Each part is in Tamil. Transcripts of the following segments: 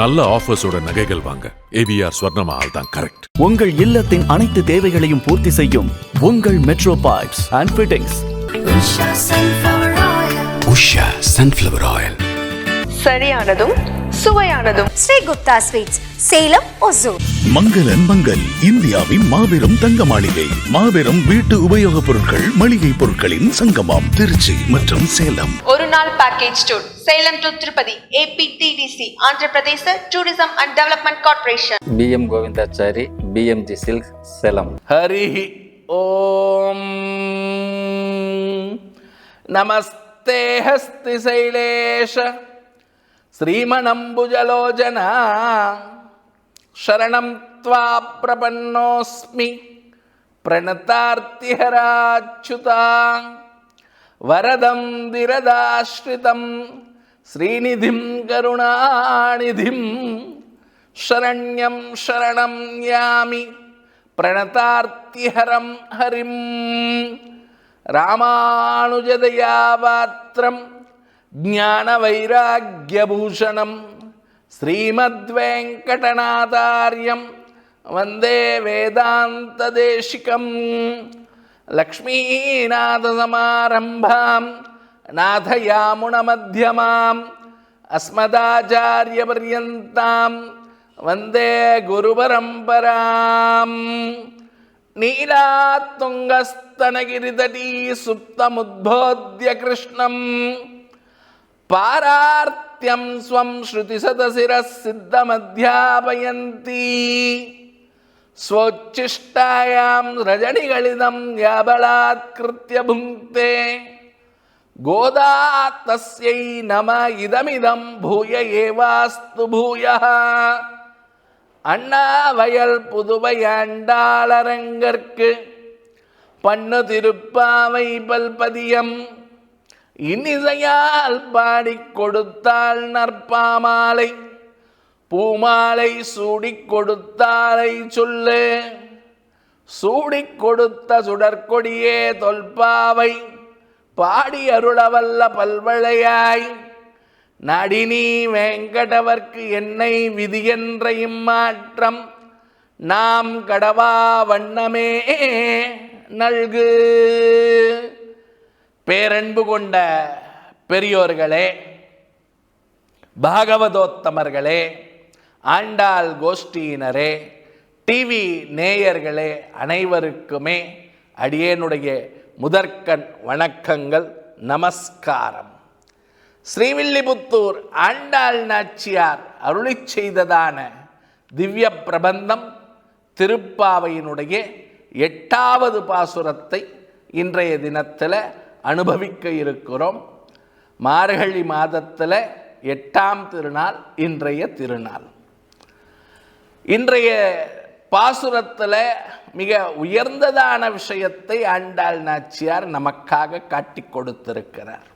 நல்ல ஆஃபர்ஸோட நகைகள் வாங்க. ஏவிஆர் ஸ்வர்ணமஹால் தான் கரெக்ட் உங்கள் இல்லத்தின் அனைத்து தேவைகளையும் பூர்த்தி செய்யும் உங்கள் metro pipes and fittings. Usha sunflower oil சரியானதும் சுவையானதும். ஸ்ரீ குப்தா ஸ்வீட்ஸ் சேலம் ஒசூர். மங்களன் மங்கள் இந்தியாவின் மாபெரும் தங்க மாளிகை மாபெரும் வீட்டு உபயோகப் பொருட்கள் மளிகை பொருட்களின் சங்கமம் திருச்சி மற்றும் சேலம். ஒரு நாள் package tour Salem to Tirupati APTDC Andhra Pradesh tourism and development corporation PM Govindachari PMG silk Salem Hari Om நமஸ்தே ஹஸ்தி சைலேஷ శ్రీమణంబుజలోచన శరణం త్వా ప్రపన్నోస్మి ప్రణతార్తిహరాచ్యుత వరదం దిరదాశ్రితం శ్రీనిధిం కరుణానిధిం శరణ్యం శరణం యామి ஞான வைராக்கியபூஷணம் ஸ்ரீமத் வெங்கடநாதாரியம் வந்தே வேதாந்த தேசிகம் லக்ஷ்மீநாதசமாரம்பாம். நாதயாமுணமத்தியமாம் அஸ்மதாச்சாரியபர்யந்தாம் வந்தே குருபரம்பராம். நீலாத்துங்கஸ்தனகிரிதடீ சுப்தமுத்போத்ய கிருஷ்ணம் பாரார்த்தியம் ஸ்வம் ஸ்ருதி சதசிர சித்தமத்தியாபயந்தி ஸ்வச்சிஷ்டாயாம் ரஜனிகளிதம் யாபலாத்கிருத்திய புங்கே கோதா தஸ்யை நம இதமிதம் பூய ஏவாஸ்து பூய அண்ணாவயல் புதுவை ஆண்டாளரங்கற்கு பண்ணு திருப்பாவை பல்பதியம். இனிசையால் பாடி கொடுத்தாள் நற்பாமாலை. பூமாலை சூடி கொடுத்தாலை சொல்லு. சூடி கொடுத்த சுடற்கொடியே தொல்பாவை. பாடி அருளவல்ல பல்வளையாய். நடினி வேங்கடவர்க்கு என்னை விதியென்ற இம்மாற்றம். நாம் கடவா வண்ணமே நல்கு. பேரன்பு கொண்ட பெரியோர்களே பாகவதோத்தமர்களே ஆண்டாள் கோஷ்டியினரே டிவி நேயர்களே அனைவருக்குமே அடியேனுடைய முதற்கண் வணக்கங்கள். நமஸ்காரம். ஸ்ரீவில்லிபுத்தூர் ஆண்டாள் நாச்சியார் அருளிச் செய்ததான திவ்ய பிரபந்தம் திருப்பாவையினுடைய எட்டாவது பாசுரத்தை இன்றைய தினத்தில் அனுபவிக்க இருக்கிறோம். மார்கழி மாதத்தில் எட்டாம் திருநாள் இன்றைய திருநாள். இன்றைய பாசுரத்தில் மிக உயர்ந்ததான விஷயத்தை ஆண்டாள் நாச்சியார் நமக்காக காட்டிக் கொடுத்திருக்கிறார்.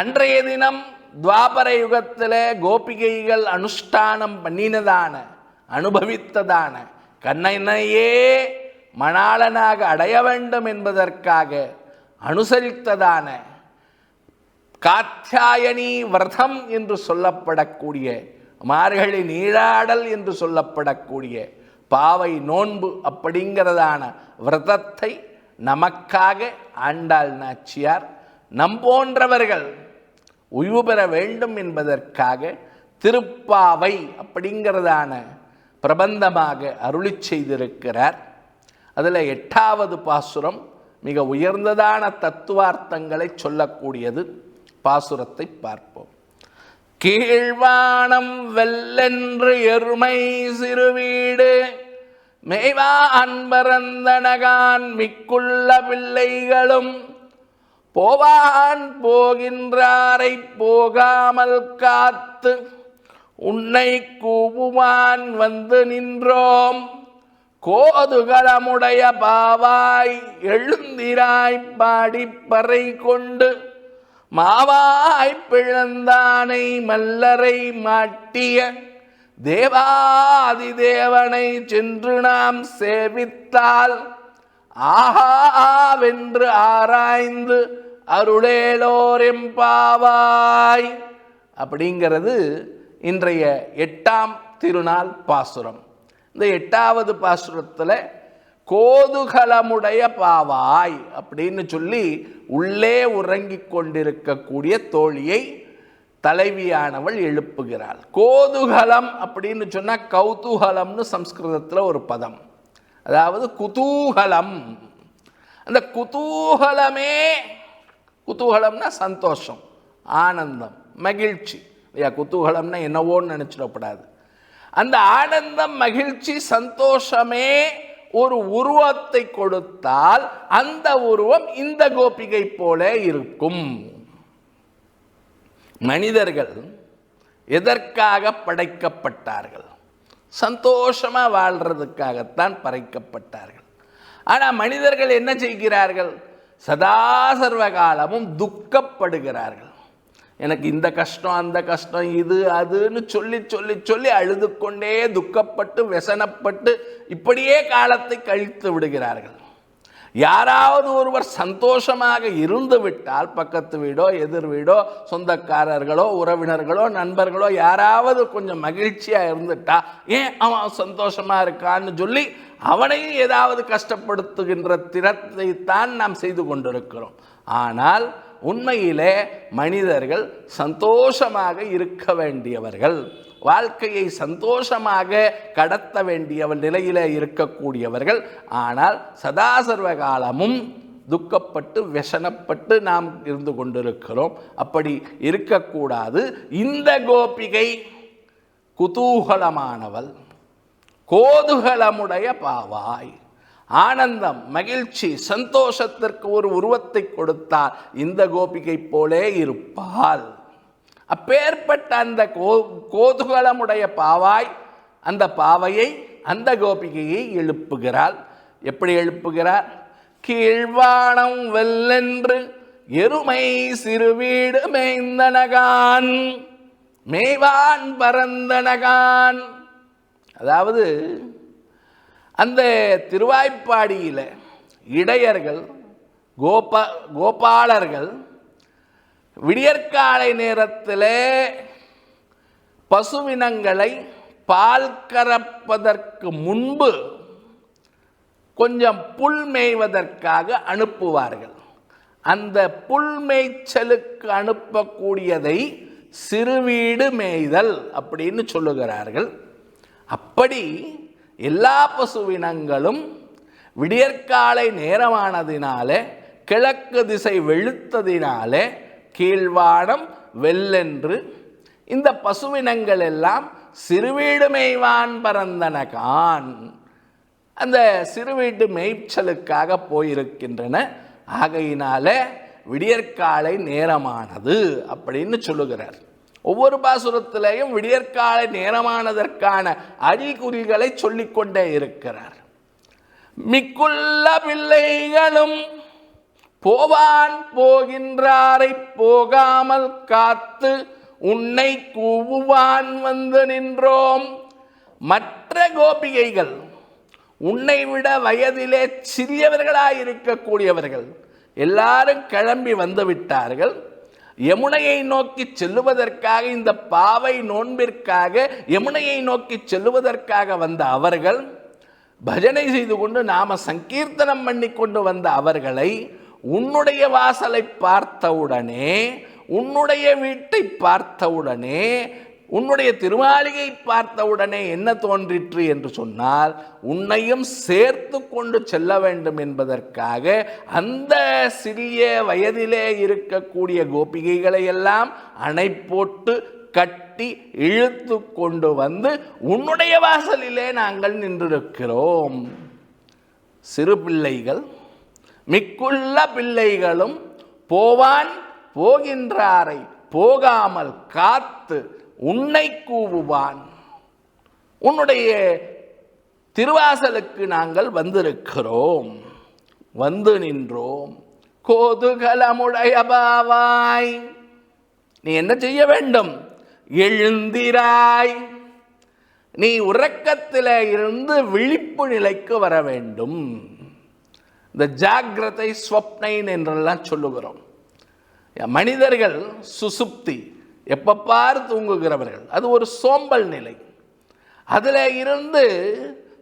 அன்றைய தினம் துவாபர யுகத்தில் கோபிகைகள் அனுஷ்டானம் பண்ணினதான அனுபவித்ததான கண்ணனையே மணாளனாக அடைய வேண்டும் என்பதற்காக அனுசரித்ததான காத்தியாயணி விரதம் என்று சொல்லப்படக்கூடிய மார்கழி நீராடல் என்று சொல்லப்படக்கூடிய பாவை நோன்பு அப்படிங்கிறதான விரதத்தை நமக்காக ஆண்டாள் நாச்சியார் நம் போன்றவர்கள் உய்வு பெற வேண்டும் என்பதற்காக திருப்பாவை அப்படிங்கிறதான பிரபந்தமாக அருளி செய்திருக்கிறார். அதில் எட்டாவது பாசுரம் மிக உயர்ந்ததான தத்துவார்த்தங்களை சொல்லக்கூடியது பாசுரத்தை பார்ப்போம். கீழ்வானம் வெல்லென்று எருமை சிறுவீடு மேவா அன்பரந்தனகான் மிக்குள்ள பிள்ளைகளும் போவான் போகின்றாரை போகாமல் காத்து உன்னை கூவுவான் வந்து நின்றோம். கோதுகளமுடைய பாவாய் எழுந்திராய் பாடிப்பறை கொண்டு மாவாய் பிழந்தானை மல்லரை மாட்டிய தேவாதி தேவனை சென்று நாம் சேவித்தால் ஆஹாவென்று ஆராய்ந்து அருளேலோரெம்பாவாய் அப்படிங்கிறது இன்றைய எட்டாம் திருநாள் பாசுரம். இந்த எட்டாவது பாசுரத்தில் கோதுகலமுடைய பாவாய் அப்படின்னு சொல்லி உள்ளே உறங்கிக் கொண்டிருக்கக்கூடிய தோழியை தலைவியானவள் எழுப்புகிறாள். கோதுகலம் அப்படின்னு சொன்னால் கௌதூகலம்னு சம்ஸ்கிருதத்தில் ஒரு பதம். அதாவது குதூகலம். அந்த குதூகலமே குதூகலம்னா சந்தோஷம் ஆனந்தம் மகிழ்ச்சி. இல்லையா குதூகலம்னா என்னவோன்னு நினச்சிடக்கூடாது. அந்த ஆனந்தம் மகிழ்ச்சி சந்தோஷமே ஒரு உருவத்தை கொடுத்தால் அந்த உருவம் இந்த கோபிகை போல இருக்கும். மனிதர்கள் எதற்காக படைக்கப்பட்டார்கள்? சந்தோஷமாக வாழ்கிறதுக்காகத்தான் படைக்கப்பட்டார்கள். ஆனால் மனிதர்கள் என்ன செய்கிறார்கள்? சதா சர்வ காலமும் துக்கப்படுகிறார்கள். எனக்கு இந்த கஷ்டம் அந்த கஷ்டம் இது அதுன்னு சொல்லி சொல்லி சொல்லி அழுது கொண்டே துக்கப்பட்டு வெசனப்பட்டு இப்படியே காலத்தை கழித்து விடுகிறார்கள். யாராவது ஒருவர் சந்தோஷமாக இருந்து விட்டால் பக்கத்து வீடோ எதிர் வீடோ சொந்தக்காரர்களோ உறவினர்களோ நண்பர்களோ யாராவது கொஞ்சம் மகிழ்ச்சியாக இருந்துட்டா ஏன் அவன் சந்தோஷமாக இருக்கான்னு சொல்லி அவனையும் ஏதாவது கஷ்டப்படுத்துகின்ற திறத்தை தான் நாம் செய்து கொண்டிருக்கிறோம். ஆனால் உண்மையிலே மனிதர்கள் சந்தோஷமாக இருக்க வேண்டியவர்கள். வாழ்க்கையை சந்தோஷமாக கடத்த வேண்டிய நிலையில் இருக்கக்கூடியவர்கள். ஆனால் சதாசர்வ காலமும் துக்கப்பட்டு व्यசனப்பட்டு நாம் இருந்து கொண்டிருக்கிறோம். அப்படி இருக்கக்கூடாது. இந்த கோபிகை குதூகலமானவள் கோதுகலமுடைய பாவாய். ஆனந்தம் மகிழ்ச்சி சந்தோஷத்திற்கு ஒரு உருவத்தை கொடுத்தால் இந்த கோபிகை போலே இருப்பாள். அப்பேற்பட்ட அந்த கோ கோதுகலமுடைய பாவாய் அந்த பாவையை அந்த கோபிகையை எழுப்புகிறாள். எப்படி எழுப்புகிறார்? கீழ்வானம் வெல்லென்று எருமை சிறுவீடு மேய்ந்தனகான் மேய்வான் பரந்தனகான். அதாவது அந்த திருவாய்ப்பாடியில் இடையர்கள் கோபா கோபாலர்கள் விடியற்காலை நேரத்தில் பசுவினங்களை பால் கறப்பதற்கு முன்பு கொஞ்சம் புல் மேய்வதற்காக அனுப்புவார்கள். அந்த புல் மேய்ச்சலுக்கு அனுப்பக்கூடியதை சிறுவீடு மேய்தல் அப்படின்னு சொல்லுகிறார்கள். அப்படி எல்லா பசுவினங்களும் விடியற்காலை நேரமானதினாலே கிழக்கு திசை வெளுத்ததினாலே கீழ்வானம் வெல்லென்று இந்த பசுவினங்கள் எல்லாம் சிறுவீடு மேய்வான் பரந்தனகான் அந்த சிறுவீட்டு மேய்ச்சலுக்காக போயிருக்கின்றன. ஆகையினால விடியற்காலை நேரமானது அப்படின்னு சொல்லுகிறார். ஒவ்வொரு பாசுரத்திலேயும் விடியற்கால நேரமானதற்கான அறிகுறிகளை சொல்லிக்கொண்டே இருக்கிறார். மிக்குள்ள பிள்ளைகளும் போவான் போகின்றாரை போகாமல் காத்து உன்னை கூவுவான் வந்து நின்றோம். மற்ற கோபிகைகள் உன்னை விட வயதிலே சிறியவர்களாயிருக்கக்கூடியவர்கள் எல்லாரும் கிளம்பி வந்து விட்டார்கள். யமுனையை நோக்கி செல்லுவதற்காக இந்த பாவை நோன்பிற்காக யமுனையை நோக்கி செல்லுவதற்காக வந்த அவர்கள் பஜனை செய்து கொண்டு நாம சங்கீர்த்தனம் பண்ணி கொண்டு வந்த அவர்களை உன்னுடைய வாசலை பார்த்தவுடனே உன்னுடைய வீட்டை பார்த்தவுடனே உன்னுடைய திருமாளிகை பார்த்தவுடனே என்ன தோன்றிற்று என்று சொன்னால் உன்னையும் சேர்த்து கொண்டு செல்ல வேண்டும் என்பதற்காக அந்த சிறிய வயதிலே இருக்கக்கூடிய கோபிகைகளை எல்லாம் அணை போட்டு கட்டி இழுத்து கொண்டு வந்து உன்னுடைய வாசலிலே நாங்கள் நின்றிருக்கிறோம். சிறு பிள்ளைகள் மிக்குள்ள பிள்ளைகளும் போவான் போகின்றாரை போகாமல் காத்து உன்னை கூவுவான். உன்னுடைய திருவாசலுக்கு நாங்கள் வந்திருக்கிறோம். வந்து நின்றோம். கோதுகலமுடைய பாவாய் நீ என்ன செய்ய வேண்டும்? எழுந்திராய். நீ உறக்கத்தில் இருந்து விழிப்பு நிலைக்கு வர வேண்டும். இந்த ஜாகிரதை ஸ்வப்னைன் என்றெல்லாம் சொல்லுகிறோம். மனிதர்கள் சுசுப்தி எப்பப்பார் தூங்குகிறவர்கள்? அது ஒரு சோம்பல் நிலை. அதில் இருந்து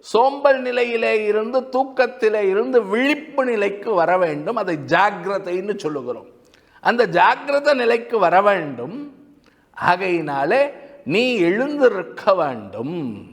சோம்பல் நிலையிலே இருந்து தூக்கத்திலே இருந்து விழிப்பு நிலைக்கு வர வேண்டும். அதை ஜாக்கிரதைன்னு சொல்லுகிறோம். அந்த ஜாக்கிரத நிலைக்கு வர வேண்டும். ஆகையினாலே நீ எழுந்திருக்க வேண்டும்.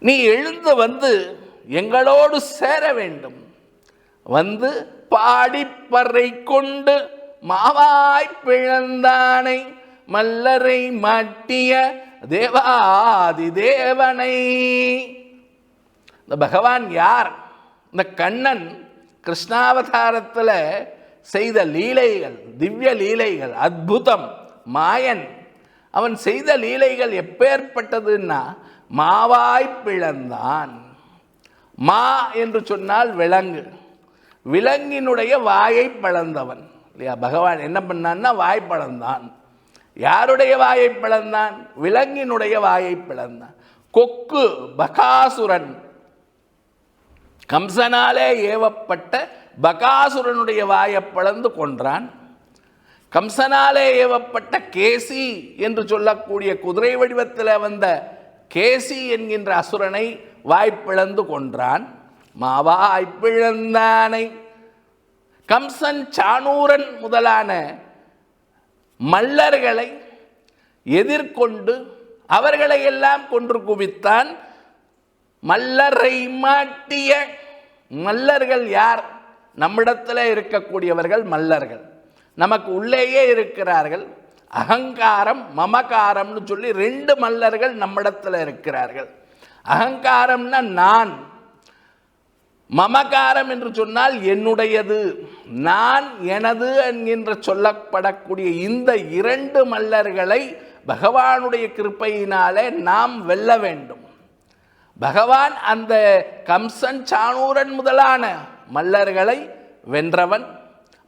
நீ எழுந்து வந்து எங்களோடு சேர வேண்டும். வந்து பாடிப்பறை கொண்டு மாவாய் பிழந்தானை மல்லரை மாட்டிய தேவாதி தேவனை இந்த பகவான் யார்? இந்த கண்ணன் கிருஷ்ணாவதாரத்தில் செய்த லீலைகள் திவ்ய லீலைகள் அற்புதம் மாயன். அவன் செய்த லீலைகள் எப்பேற்பட்டதுன்னா மாவாய் பிளந்தான் மா என்று சொன்னால் விலங்கு. விலங்கினுடைய வாயை பழந்தவன் இல்லையா? பகவான் என்ன பண்ணான்னா வாய் பிளந்தான். யாருடைய வாயை பிளந்தான்? விலங்கினுடைய வாயை பிளந்தான். கொக்கு பகாசுரன். கம்சனாலே ஏவப்பட்ட பகாசுரனுடைய வாயை பிளந்து கொன்றான். கம்சனாலே ஏவப்பட்ட கேசி என்று சொல்லக்கூடிய குதிரை வடிவத்தில் வந்த கேசி என்கின்ற அசுரனை வாய்ப்பிழந்து கொன்றான். மாவாய் பிழந்தானை கம்சன் சாணூரன் முதலான மல்லர்களை எதிர்கொண்டு அவர்களை எல்லாம் கொன்று குவித்தான். மல்லரை மாட்டிய மல்லர்கள் யார்? நம்மிடத்தில் இருக்கக்கூடியவர்கள் மல்லர்கள். நமக்கு உள்ளேயே இருக்கிறார்கள். அகங்காரம் மமகாரம்னு சொல்லி ரெண்டு மல்லர்கள் நம்மிடத்தில் இருக்கிறார்கள். அகங்காரம்னா நான். மமகாரம் என்று சொன்னால் என்னுடையது. நான் எனது என்கின்ற சொல்லப்படக்கூடிய இந்த இரண்டு மல்லர்களை பகவானுடைய கிருப்பையினாலே நாம் வெல்ல வேண்டும். பகவான் அந்த கம்சன் சாணூரன் முதலான மல்லர்களை வென்றவன்.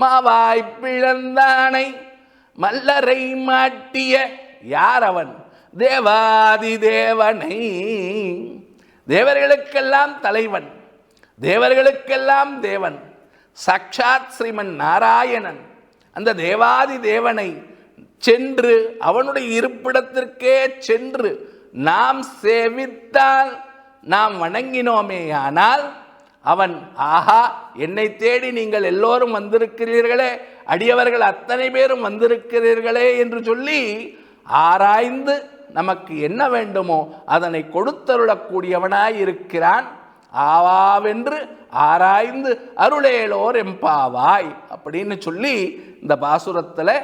மாவாய் பிழந்தானை மல்லரை மாட்டிய யார் அவன் தேவாதி தேவனை தேவர்களுக்கெல்லாம் தலைவன். தேவர்களுக்கெல்லாம் தேவன் சக்ஷாத் ஸ்ரீமன் நாராயணன். அந்த தேவாதி தேவனை சென்று அவனுடைய இருப்பிடத்திற்கே சென்று நாம் சேவித்தால் நாம் வணங்கினோமேயானால் அவன் ஆஹா என்னை தேடி நீங்கள் எல்லோரும் வந்திருக்கிறீர்களே அடியவர்கள் அத்தனை பேரும் வந்திருக்கிறீர்களே என்று சொல்லி ஆராய்ந்து நமக்கு என்ன வேண்டுமோ அதனை கொடுத்தருளக்கூடியவனாய் இருக்கிறான் ஆவாவென்று ஆராய்ந்து அருளேலோர் எம்பாவாய் அப்படின்னு சொல்லி இந்த பாசுரத்தில்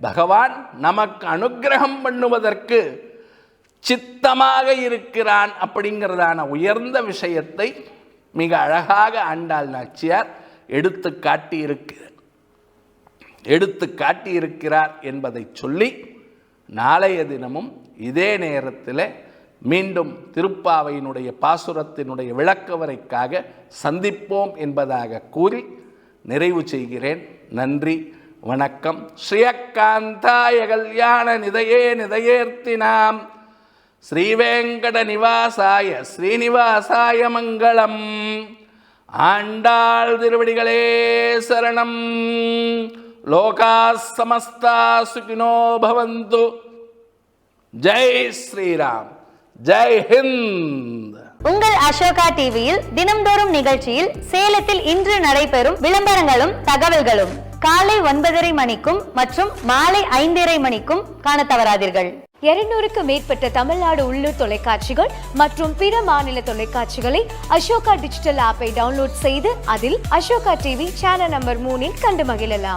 பகவான் நமக்கு அனுக்கிரகம் பண்ணுவதற்கு சித்தமாக இருக்கிறான் அப்படிங்கிறதான உயர்ந்த விஷயத்தை மிக அழகாக ஆண்டாள் நாச்சியார் எடுத்து காட்டியிருக்கிறார் எடுத்து காட்டி இருக்கிறார் என்பதை சொல்லி நாளைய தினமும் இதே நேரத்தில் மீண்டும் திருப்பாவையினுடைய பாசுரத்தினுடைய விளக்கவரைக்காக சந்திப்போம் என்பதாக கூறி நிறைவு செய்கிறேன். நன்றி வணக்கம். ஸ்ரீயக்காந்தாய கல்யாண நிதையே நிதையேர்த்தினாம். ஸ்ரீவேங்கட நிவாசாய ஸ்ரீனிவாசாய மங்களம். ஆண்டாள் திருவடிகளே சரணம். லோகா சமஸ்தா சுகினோ பவந்து. ஜெய் ஸ்ரீராம். ஜெய் ஹிந்த். உங்கள் அசோகா டிவியில் தினம்தோறும் நிகழ்ச்சியில் சேலத்தில் இன்று நடைபெறும் விளம்பரங்களும் தகவல்களும் காலை ஒன்பதரை மணிக்கும் மற்றும் மாலை ஐந்தரை மணிக்கும் காண தவறாதீர்கள் இருநூறுக்கு மேற்பட்ட தமிழ்நாடு உள்ளூர் தொலைக்காட்சிகள் மற்றும் பிற மாநில தொலைக்காட்சிகளை அசோகா டிஜிட்டல் ஆப்பை டவுன்லோட் செய்து அதில் அசோகா டிவி சேனல் நம்பர் மூணில் கண்டு மகிழலாம்.